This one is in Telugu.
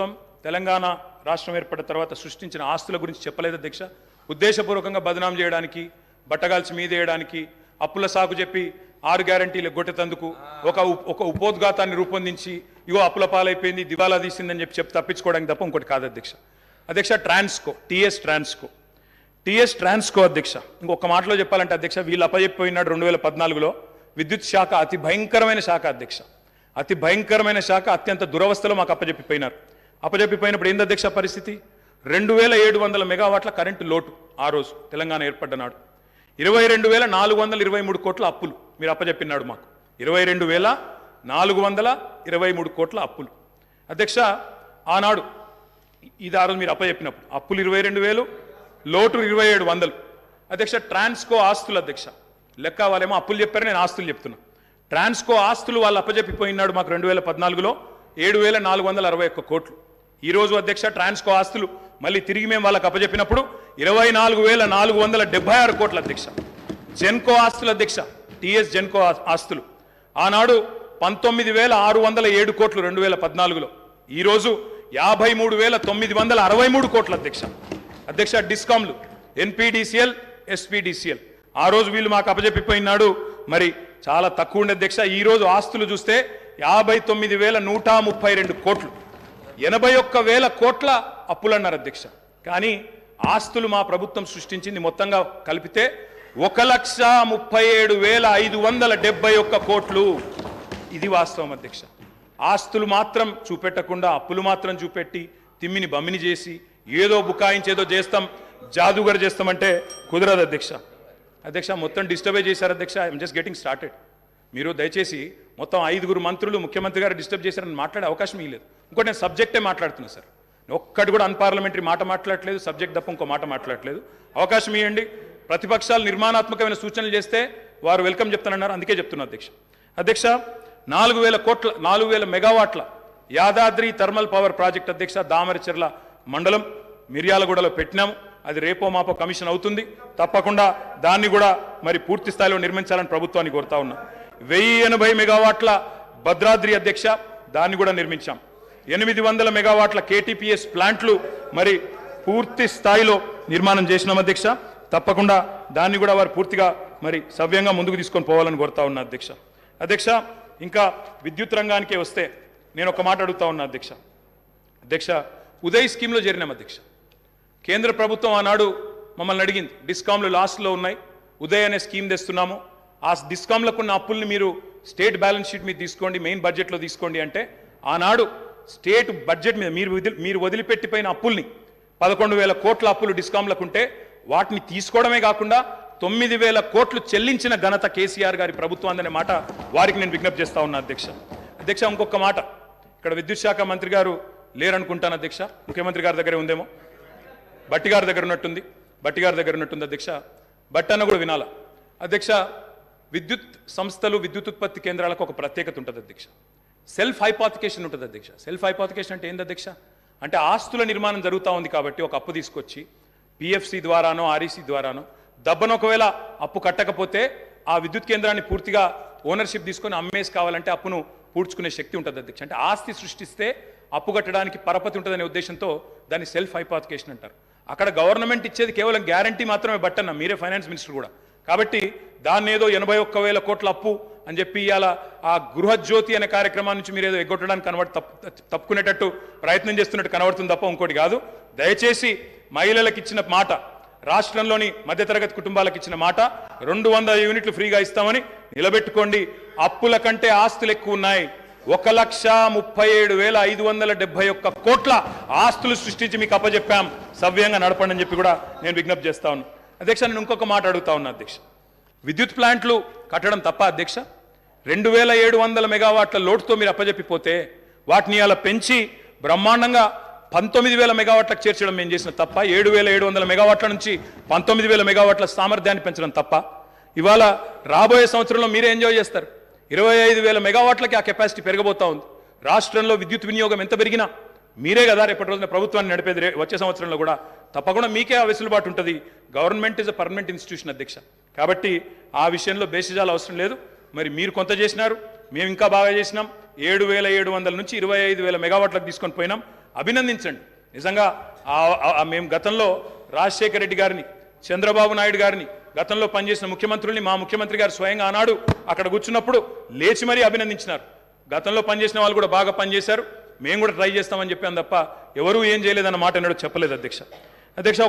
ప్రభుత్వం తెలంగాణ రాష్ట్రం ఏర్పడిన తర్వాత సృష్టించిన ఆస్తుల గురించి చెప్పలేదు అధ్యక్ష ఉద్దేశపూర్వకంగా బదనాం చేయడానికి బట్టగాల్చి మీదేయడానికి అప్పుల సాకు చెప్పి ఆరు గ్యారంటీలు గొట్టెతందుకు ఒక ఒక ఉపోద్ఘాతాన్ని రూపొందించి ఇగో అప్పుల పాలైపోయింది దివాలా తీసిందని చెప్పి చెప్పి తప్పించుకోవడానికి తప్ప ఇంకోటి కాదు అధ్యక్ష. అధ్యక్ష Transco TS Transco. TS Transco అధ్యక్ష. ఇంకొక మాటలో చెప్పాలంటే అధ్యక్ష వీళ్ళు అప్పజెప్పిపోయినాడు రెండు వేల పద్నాలుగులో విద్యుత్ శాఖ అతి భయంకరమైన శాఖ అధ్యక్ష. అతి భయంకరమైన శాఖ అత్యంత దురవస్థలో మాకు అప్పజెప్పిపోయినారు అప్పచెప్పిపోయినప్పుడు ఏంది అధ్యక్ష పరిస్థితి? రెండు వేల ఏడు వందల మెగావాట్ల కరెంటు లోటు ఆ రోజు తెలంగాణ ఏర్పడ్డ నాడు. ఇరవై రెండు వేల నాలుగు వందల ఇరవై మూడు కోట్ల అప్పులు మీరు అప్పచెప్పినాడు మాకు. ఇరవై రెండు వేల నాలుగు వందల ఇరవై మూడు కోట్ల అప్పులు. అధ్యక్ష ఆనాడు ఇది ఆ రోజు మీరు అప్పచెప్పినప్పుడు అప్పులు ఇరవై రెండు వేలు లోటు ఇరవై ఏడు వందలు. అధ్యక్ష ట్రాన్స్కో ఆస్తులు అధ్యక్ష. లెక్క వాళ్ళేమో అప్పులు చెప్పారు నేను ఆస్తులు చెప్తున్నా. ట్రాన్స్కో ఆస్తులు వాళ్ళు అప్పచెప్పిపోయినాడు మాకు రెండు వేల పద్నాలుగులో ఏడు వేల నాలుగు వందల అరవై ఒక్క కోట్లు. ఈరోజు అధ్యక్ష ట్రాన్స్కో ఆస్తులు మళ్ళీ తిరిగి మేము వాళ్ళకి అప్పచెప్పినప్పుడు ఇరవై నాలుగు వేల నాలుగు వందల డెబ్బై ఆరు కోట్ల అధ్యక్ష. జెన్కో ఆస్తులు అధ్యక్ష టిఎస్ జెన్కో ఆస్తులు. ఆనాడు పంతొమ్మిది వేల ఆరు వందల ఏడు కోట్లు రెండు వేల పద్నాలుగులో. ఈరోజు యాభై మూడు వేల తొమ్మిది వందల అరవై మూడు కోట్ల అధ్యక్ష. అధ్యక్ష డిస్కామ్లు ఎన్పిడిసిఎల్ ఎస్పిడిసిఎల్. ఆ రోజు వీళ్ళు మాకు అప్పజెప్పిపోయినాడు మరి చాలా తక్కువ ఉండే అధ్యక్ష. ఈరోజు ఆస్తులు చూస్తే యాభై తొమ్మిది వేల నూట ముప్పై రెండు కోట్లు. ఎనభై ఒక్క వేల కోట్ల అప్పులన్నారు అధ్యక్ష. కానీ ఆస్తులు మా ప్రభుత్వం సృష్టించింది మొత్తంగా కలిపితే ఒక లక్ష ముప్పై ఏడు వేల ఐదు వందల డెబ్బై ఒక్క కోట్లు. ఇది వాస్తవం అధ్యక్ష. ఆస్తులు మాత్రం చూపెట్టకుండా అప్పులు మాత్రం చూపెట్టి తిమ్మిని బమ్మిని చేసి ఏదో బుకాయించి ఏదో చేస్తాం జాదుగర్ చేస్తామంటే కుదరదు అధ్యక్ష. అధ్యక్ష మొత్తం డిస్టర్బే చేశారు అధ్యక్ష. ఐఎమ్ జస్ట్ గెటింగ్ స్టార్టెడ్ మీరు దయచేసి మొత్తం ఐదుగురు మంత్రులు ముఖ్యమంత్రి గారు డిస్టర్బ్ చేశారని మాట్లాడే అవకాశం ఇవ్వలేదు ఇంకోటి నేను సబ్జెక్టే మాట్లాడుతున్నా సార్. ఒక్కటి కూడా అన్పార్లమెంటరీ మాట మాట్లాడట్లేదు సబ్జెక్ట్ తప్ప ఇంకో మాట మాట్లాడట్లేదు. అవకాశం ఇవ్వండి. ప్రతిపక్షాలు నిర్మాణాత్మకమైన సూచనలు చేస్తే వారు వెల్కమ్ చెప్తానన్నారు. అందుకే చెప్తున్నా అధ్యక్ష. అధ్యక్ష నాలుగు వేల కోట్ల నాలుగు వేల మెగావాట్ల యాదాద్రి థర్మల్ పవర్ ప్రాజెక్ట్ అధ్యక్ష దామరచెర్ల మండలం మిర్యాలగూడలో పెట్టినాము. అది రేపో మాపో కమిషన్ అవుతుంది. తప్పకుండా దాన్ని కూడా మరి పూర్తి స్థాయిలో నిర్మించాలని ప్రభుత్వాన్ని కోరుతా ఉన్నా. వెయ్యి ఎనభై మెగావాట్ల భద్రాద్రి అధ్యక్ష దాన్ని కూడా నిర్మించాం. ఎనిమిది వందల మెగావాట్ల కేటీపీఎస్ ప్లాంట్లు మరి పూర్తి స్థాయిలో నిర్మాణం చేసినాం అధ్యక్ష. తప్పకుండా దాన్ని కూడా వారు పూర్తిగా మరి సవ్యంగా ముందుకు తీసుకొని పోవాలని కోరుతా ఉన్నా అధ్యక్ష. అధ్యక్ష ఇంకా విద్యుత్ రంగానికే వస్తే నేను ఒక మాట అడుగుతా ఉన్నా అధ్యక్ష. అధ్యక్ష ఉదయ్ స్కీమ్లో చేరినాం అధ్యక్ష. కేంద్ర ప్రభుత్వం ఆనాడు మమ్మల్ని అడిగింది డిస్కామ్లు లాస్ట్లో ఉన్నాయి ఉదయ్ అనే స్కీమ్ తెస్తున్నాము. ఆ డిస్కామ్లకు ఉన్న అప్పుల్ని మీరు స్టేట్ బ్యాలెన్స్ షీట్ మీద తీసుకోండి మెయిన్ బడ్జెట్లో తీసుకోండి అంటే ఆనాడు స్టేట్ బడ్జెట్ మీద మీరు మీరు వదిలిపెట్టిపోయిన అప్పుల్ని పదకొండు వేల కోట్ల అప్పులు డిస్కామ్లకు ఉంటే వాటిని తీసుకోవడమే కాకుండా తొమ్మిది వేల కోట్లు చెల్లించిన ఘనత కేసీఆర్ గారి ప్రభుత్వం అనే మాట వారికి నేను విజ్ఞప్తి చేస్తా ఉన్నా అధ్యక్ష. అధ్యక్ష ఇంకొక మాట. ఇక్కడ విద్యుత్ శాఖ మంత్రి గారు లేరనుకుంటాను అధ్యక్ష. ముఖ్యమంత్రి గారి దగ్గరే ఉందేమో? బట్టి గారి దగ్గర ఉన్నట్టుంది. బట్టి గారి దగ్గర ఉన్నట్టుంది అధ్యక్ష. బట్టి అన్న కూడా వినాల? అధ్యక్ష విద్యుత్ సంస్థలు విద్యుత్ ఉత్పత్తి కేంద్రాలకు ఒక ప్రత్యేకత ఉంటుంది అధ్యక్ష. సెల్ఫ్ హైపాతికేషన్ ఉంటుంది అధ్యక్ష. సెల్ఫ్ హైపాతికేషన్ అంటే ఏంది అధ్యక్ష? అంటే ఆస్తుల నిర్మాణం జరుగుతూ ఉంది కాబట్టి ఒక అప్పు తీసుకొచ్చి పిఎఫ్సి ద్వారానో ఆర్ఈసీ ద్వారానో దబ్బను ఒకవేళ అప్పు కట్టకపోతే ఆ విద్యుత్ కేంద్రాన్ని పూర్తిగా ఓనర్షిప్ తీసుకొని అమ్మేసి కావాలంటే అప్పును పూడ్చుకునే శక్తి ఉంటుంది అధ్యక్ష. అంటే ఆస్తి సృష్టిస్తే అప్పు కట్టడానికి పరపతి ఉంటుందనే ఉద్దేశంతో దాన్ని సెల్ఫ్ హైపాతికేషన్ అంటారు. అక్కడ గవర్నమెంట్ ఇచ్చేది కేవలం గ్యారంటీ మాత్రమే బట్టన్న మీరే ఫైనాన్స్ మినిస్టర్ కూడా. కాబట్టి దాన్ని ఏదో ఎనభై ఒక్క వేల కోట్ల అప్పు అని చెప్పి ఇవాళ ఆ గృహజ్యోతి అనే కార్యక్రమం నుంచి మీరు ఏదో ఎగ్గొట్టడానికి కనబడి తప్పుకునేటట్టు ప్రయత్నం చేస్తున్నట్టు కనబడుతుంది తప్ప ఇంకోటి కాదు. దయచేసి మహిళలకు ఇచ్చిన మాట రాష్ట్రంలోని మధ్యతరగతి కుటుంబాలకు ఇచ్చిన మాట రెండు వందల యూనిట్లు ఫ్రీగా ఇస్తామని నిలబెట్టుకోండి. అప్పుల కంటే ఆస్తులు ఎక్కువ ఉన్నాయి. ఒక లక్ష ముప్పై ఏడు వేల ఐదు వందల డెబ్బై ఒక్క కోట్ల ఆస్తులు సృష్టించి మీకు అప్పచెప్పాం సవ్యంగా నడపండి అని చెప్పి కూడా నేను విజ్ఞప్తి చేస్తా ఉన్నాను అధ్యక్ష నేను ఇంకొక మాట అడుగుతా ఉన్నా అధ్యక్ష. విద్యుత్ ప్లాంట్లు కట్టడం తప్ప అధ్యక్ష. రెండు వేల ఏడు వందల మెగావాట్ల లోటుతో మీరు అప్పజెప్పిపోతే వాటిని అలా పెంచి బ్రహ్మాండంగా పంతొమ్మిది వేల మెగావాట్లకు చేర్చడం మేము చేసిన తప్ప ఏడు వేల ఏడు వందల మెగావాట్ల నుంచి పంతొమ్మిది వేల మెగావాట్ల సామర్థ్యాన్ని పెంచడం తప్ప ఇవాళ రాబోయే సంవత్సరంలో మీరే ఎంజాయ్ చేస్తారు. ఇరవై ఐదు వేల మెగావాట్లకి ఆ కెపాసిటీ పెరగబోతా ఉంది. రాష్ట్రంలో విద్యుత్ వినియోగం ఎంత పెరిగినా మీరే కదా రేపటి రోజున ప్రభుత్వాన్ని నడిపేది. వచ్చే సంవత్సరంలో కూడా తప్పకుండా మీకే ఆ వెసులుబాటు ఉంటుంది. Government is a permanent institution అధ్యక్ష. కాబట్టి ఆ విషయంలో బేసిజాలు అవసరం లేదు. మరి మీరు కొంత చేసినారు మేము ఇంకా బాగా చేసినాం. ఏడు వేల ఏడు వందల నుంచి ఇరవై ఐదు వేల మెగావాట్లకు తీసుకొని పోయినాం. అభినందించండి. నిజంగా ఆ- మేము గతంలో రాజశేఖర రెడ్డి గారిని చంద్రబాబు నాయుడు గారిని గతంలో పనిచేసిన ముఖ్యమంత్రుల్ని మా ముఖ్యమంత్రి గారు స్వయంగా ఆనాడు అక్కడ కూర్చున్నప్పుడు లేచి మరీ అభినందించినారు. గతంలో పనిచేసిన వాళ్ళు కూడా బాగా పనిచేశారు. మేము కూడా ట్రై చేస్తామని చెప్పాను తప్ప ఎవరూ ఏం చేయలేదన్న మాట అన్నాడు చెప్పలేదు అధ్యక్ష. అధ్యక్ష ఒక